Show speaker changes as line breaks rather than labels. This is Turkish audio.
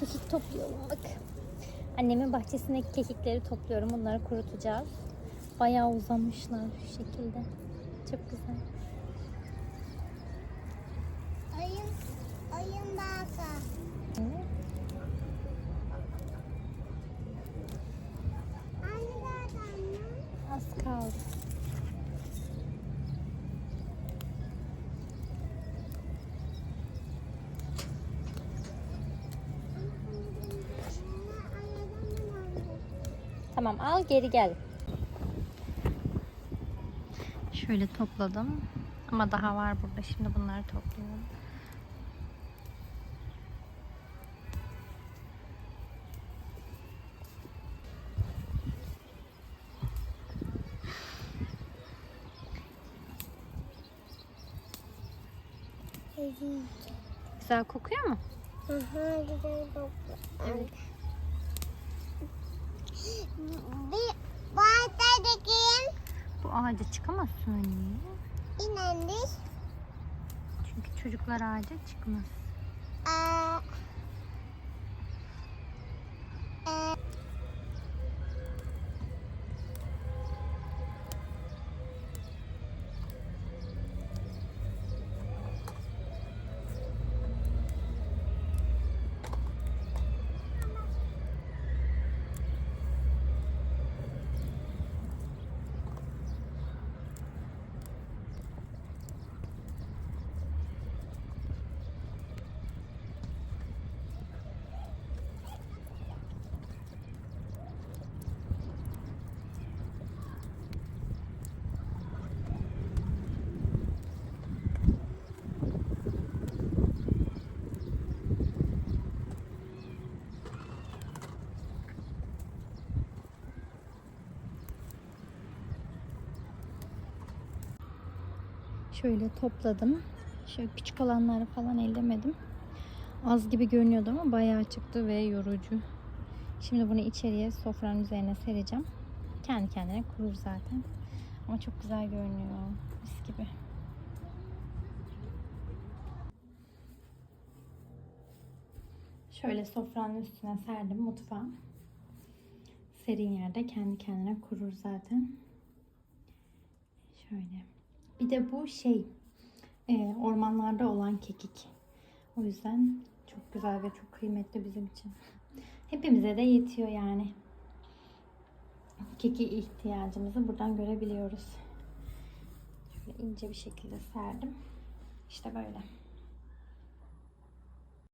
Kekik topluyorum bak. Annemin bahçesindeki kekikleri topluyorum. Bunları kurutacağız. Bayağı uzamışlar şu şekilde. Çok güzel.
Oyun, oyun baka.
Evet. Az kaldı. Tamam al geri gel. Şöyle topladım. Ama daha var burada. Şimdi bunları topluyorum. Güzel kokuyor mu?
Hı hı, güzel koktu. Bir bahçedeki
Bu ağaca çıkamazsın anne.
inenmiş.
Çünkü çocuklar ağaca çıkmaz. Şöyle topladım. Şöyle küçük olanları falan ellemedim. Az gibi görünüyordu ama bayağı çıktı ve yorucu. Şimdi bunu içeriye sofranın üzerine sereceğim. Kendi kendine kurur zaten. Ama çok güzel görünüyor. Mis gibi. Şöyle sofranın üstüne serdim mutfağa. Serin yerde kendi kendine kurur zaten. Şöyle. Bir de bu şey e, ormanlarda olan kekik. O yüzden çok güzel ve çok kıymetli bizim için. Hepimize de yetiyor yani. Keki ihtiyacımızı buradan görebiliyoruz. Şöyle ince bir şekilde serdim. İşte böyle.